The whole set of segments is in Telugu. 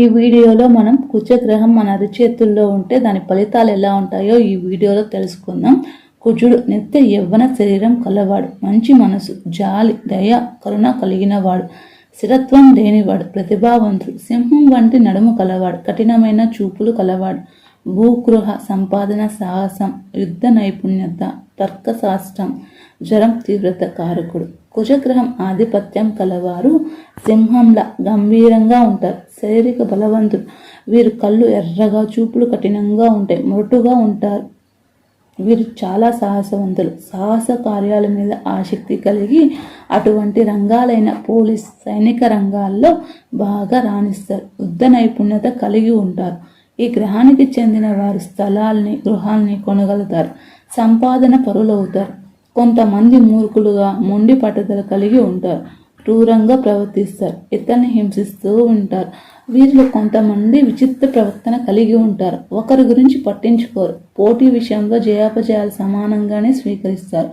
ఈ వీడియోలో మనం కుజగ్రహం మన అరిచేతుల్లో ఉంటే దాని ఫలితాలు ఎలా ఉంటాయో ఈ వీడియోలో తెలుసుకుందాం. కుజుడు నిత్య యవ్వన శరీరం కలవాడు. మంచి మనసు జాలి దయ కరుణ కలిగినవాడు. స్థిరత్వం లేనివాడు ప్రతిభావంతుడు. సింహం వంటి నడుము కలవాడు. కఠినమైన చూపులు కలవాడు. భూగృహ సంపాదన సాహసం యుద్ధ నైపుణ్యత తర్కశాస్త్రం. జ్వరం తీవ్రత కారకుడు. కుజగ్రహం ఆధిపత్యం కలవారు. సింహంలా గంభీరంగా ఉంటారు. శారీరక బలవంతుడు వీరు కళ్ళు ఎర్రగా చూపులు కఠినంగా ఉంటాయి. మొరటుగా ఉంటారు. వీరు చాలా సాహసవంతులు. సాహస కార్యాల మీద ఆసక్తి కలిగి అటువంటి రంగాలైన పోలీస్ సైనిక రంగాల్లో బాగా రాణిస్తారు. యుద్ధ నైపుణ్యత కలిగి ఉంటారు. ఈ గ్రహానికి చెందిన వారు స్థలాల్ని గృహాల్ని కొనగలుగుతారు. సంపాదన పరులవుతారు. కొంతమంది మూర్ఖులుగా మొండి పట్టుదల కలిగి ఉంటారు. క్రూరంగా ప్రవర్తిస్తారు. ఇతరుని హింసిస్తూ ఉంటారు. వీరిలో కొంతమంది విచిత్ర ప్రవర్తన కలిగి ఉంటారు. ఒకరి గురించి పట్టించుకోరు. పోటీ విషయంలో జయాపజయాలు సమానంగానే స్వీకరిస్తారు.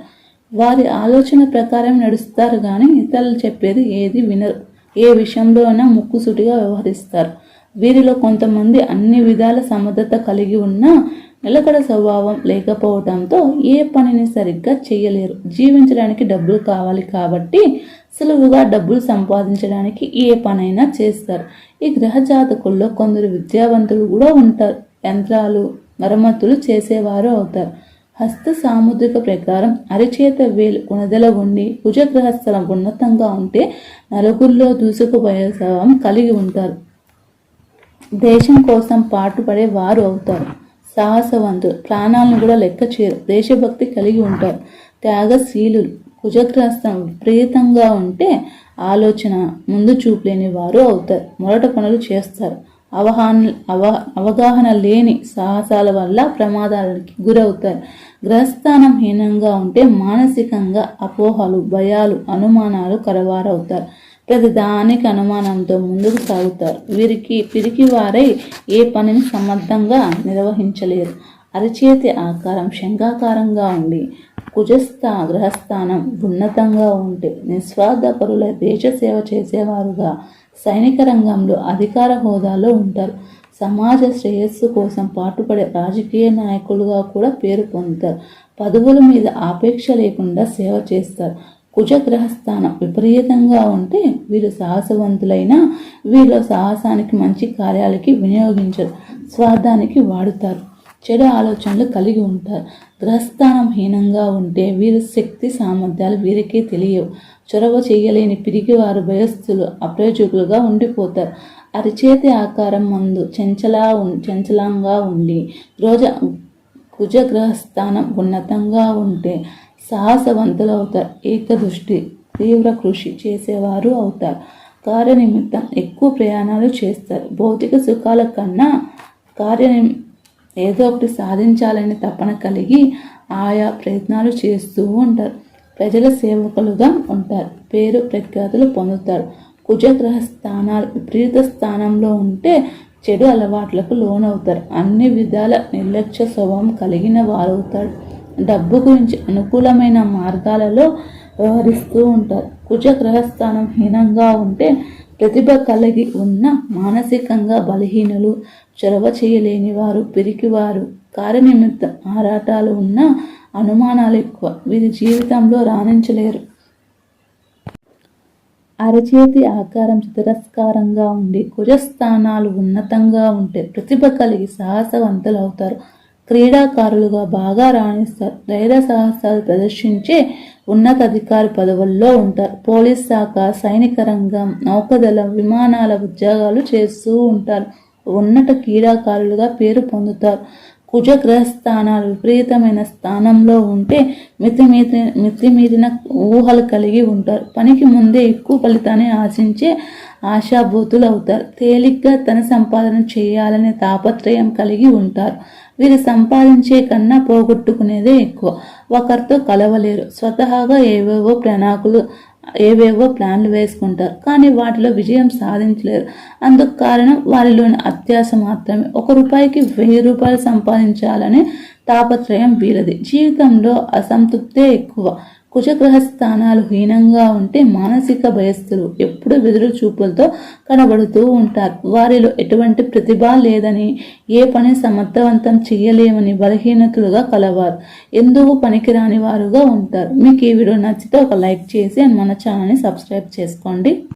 వారి ఆలోచన ప్రకారం నడుస్తారు కానీ ఇతరులు చెప్పేది ఏది వినరు. ఏ విషయంలో అయినా ముక్కుసూటిగా వ్యవహరిస్తారు. వీరిలో కొంతమంది అన్ని విధాల సమర్థత కలిగి ఉన్నా నిలకడ స్వభావం లేకపోవడంతో ఏ పనిని సరిగ్గా చేయలేరు. జీవించడానికి డబ్బులు కావాలి కాబట్టి సులువుగా డబ్బులు సంపాదించడానికి ఏ పనైనా చేస్తారు. ఈ గ్రహ జాతకుల్లో కొందరు విద్యావంతులు కూడా ఉంటారు. యంత్రాలు మరమ్మతులు చేసేవారు అవుతారు. హస్త సాముద్రిక ప్రకారం అరిచేత వేలు గుణదల ఉండి కుజగ్రహస్థలం ఉన్నతంగా ఉంటే నలుగురిలో దూసుకుపోయే స్వభావం కలిగి ఉంటారు. దేశం కోసం పాటుపడే వారు అవుతారు. సాహసవంతులు ప్రాణాలను కూడా లెక్క చేయరు. దేశభక్తి కలిగి ఉంటారు. త్యాగశీలులు. కుజగ్రస్తం విపరీతంగా ఉంటే ఆలోచన ముందు చూపులేని వారు అవుతారు. మొరట పనులు చేస్తారు. అవగాహన అవ అవగాహన లేని సాహసాల వల్ల ప్రమాదాలకి గురవుతారు. గ్రహస్థానం హీనంగా ఉంటే మానసికంగా అపోహలు భయాలు అనుమానాలు కలవారవుతారు ప్రతి దానికి అనుమానంతో ముందుకు సాగుతారు. వీరికి పిరికి వారై ఏ పనిని సమర్థంగా నిర్వహించలేరు. అరచేతి ఆకారం శంఖాకారంగా ఉండి కుజస్థ గ్రహస్థానం ఉన్నతంగా ఉంటే నిస్వార్థ పరుల దేశ సేవ చేసేవారుగా సైనిక రంగంలో అధికార హోదాలో ఉంటారు. సమాజ శ్రేయస్సు కోసం పాటుపడే రాజకీయ నాయకులుగా కూడా పేరు పొందుతారు. పదవుల మీద ఆపేక్ష లేకుండా సేవ చేస్తారు. కుజగ్రహస్థానం విపరీతంగా ఉంటే వీరు సాహసవంతులైన వీళ్ళ సాహసానికి మంచి కార్యాలకి వినియోగించరు స్వార్థానికి వాడుతారు చెడు ఆలోచనలు కలిగి ఉంటారు. గ్రహస్థానం హీనంగా ఉంటే వీరి శక్తి సామర్థ్యాలు వీరికే తెలియవు. చొరవ చేయలేని పిరిగి వారు భయస్థులు అప్రయోజకులుగా ఉండిపోతారు. అరిచేతి ఆకారం మందు చెంచలా చెంచలంగా ఉండి రోజా కుజగ్రహస్థానం ఉన్నతంగా ఉంటే సాహసవంతులు అవుతారు ఏకదృష్టి తీవ్ర కృషి చేసేవారు అవుతారు. కార్యనిమిత్తం ఎక్కువ ప్రయాణాలు చేస్తారు. భౌతిక సుఖాల కన్నా కార్యని ఏదో ఒకటి సాధించాలని తపన కలిగి ఆయా ప్రయత్నాలు చేస్తూ ఉంటారు. ప్రజల సేవకులుగా ఉంటారు. పేరు ప్రఖ్యాతులు పొందుతారు. కుజగ్రహ స్థానాలు విపరీత స్థానంలో ఉంటే చెడు అలవాట్లకు లోనవుతారు. అన్ని విధాల నిర్లక్ష్య స్వభావం కలిగిన వారవుతాడు డబ్బు గురించి అనుకూలమైన మార్గాలలో వ్యవహరిస్తూ ఉంటారు. కుజ గ్రహస్థానం హీనంగా ఉంటే ప్రతిభ కలిగి ఉన్న మానసికంగా బలహీనులు చొరవ చేయలేని వారు పిరికివారు కార్యనిమిత్తం ఆరాటాలు ఉన్న అనుమానాలు ఎక్కువ. వీరి జీవితంలో రాణించలేరు. అరచేతి ఆకారం చతురస్కారంగా ఉండి కుజస్థానాలు ఉన్నతంగా ఉంటే ప్రతిభ కలిగి సాహసవంతులు అవుతారు. క్రీడాకారులుగా బాగా రాణిస్తారు. ధైర్య సాహసాలు ప్రదర్శించే ఉన్నతాధికారి పదవుల్లో ఉంటారు. పోలీస్ శాఖ సైనిక రంగం నౌకదళం విమానాల ఉద్యోగాలు చేస్తూ ఉంటారు. ఉన్నత క్రీడాకారులుగా పేరు పొందుతారు. కుజగ్రహ స్థానాలు విపరీతమైన స్థానంలో ఉంటే మితిమీరి మితిమీరిన ఊహలు కలిగి ఉంటారు. పనికి ముందే ఎక్కువ ఫలితాన్ని ఆశించే ఆశాభూతులు అవుతారు తేలిగ్గా తన సంపాదన చేయాలనే తాపత్రయం కలిగి ఉంటారు. వీరు సంపాదించే కన్నా పోగొట్టుకునేదే ఎక్కువ. ఒకరితో కలవలేరు. స్వతహాగా ఏవేవో ప్రణాకులు ఏవేవో ప్లాన్లు వేసుకుంటారు. కానీ వాటిలో విజయం సాధించలేరు. అందుకు కారణం వారిలోని అత్యాస మాత్రమే. ఒక రూపాయికి వెయ్యి రూపాయలు సంపాదించాలనే తాపత్రయం వీలది జీవితంలో అసంతృప్తే ఎక్కువ. కుజగ్రహ స్థానాలు హీనంగా ఉంటే మానసిక భయస్థులు ఎప్పుడు వెదురు చూపులతో కనబడుతూ ఉంటారు. వారిలో ఎటువంటి ప్రతిభ లేదని ఏ పని సమర్థవంతం చేయలేమని బలహీనతలుగా కలవారు. ఎందుకు పనికిరాని వారుగా ఉంటారు. మీకు ఈ వీడియో నచ్చితే ఒక లైక్ చేసి మన ఛానల్ని సబ్స్క్రైబ్ చేసుకోండి.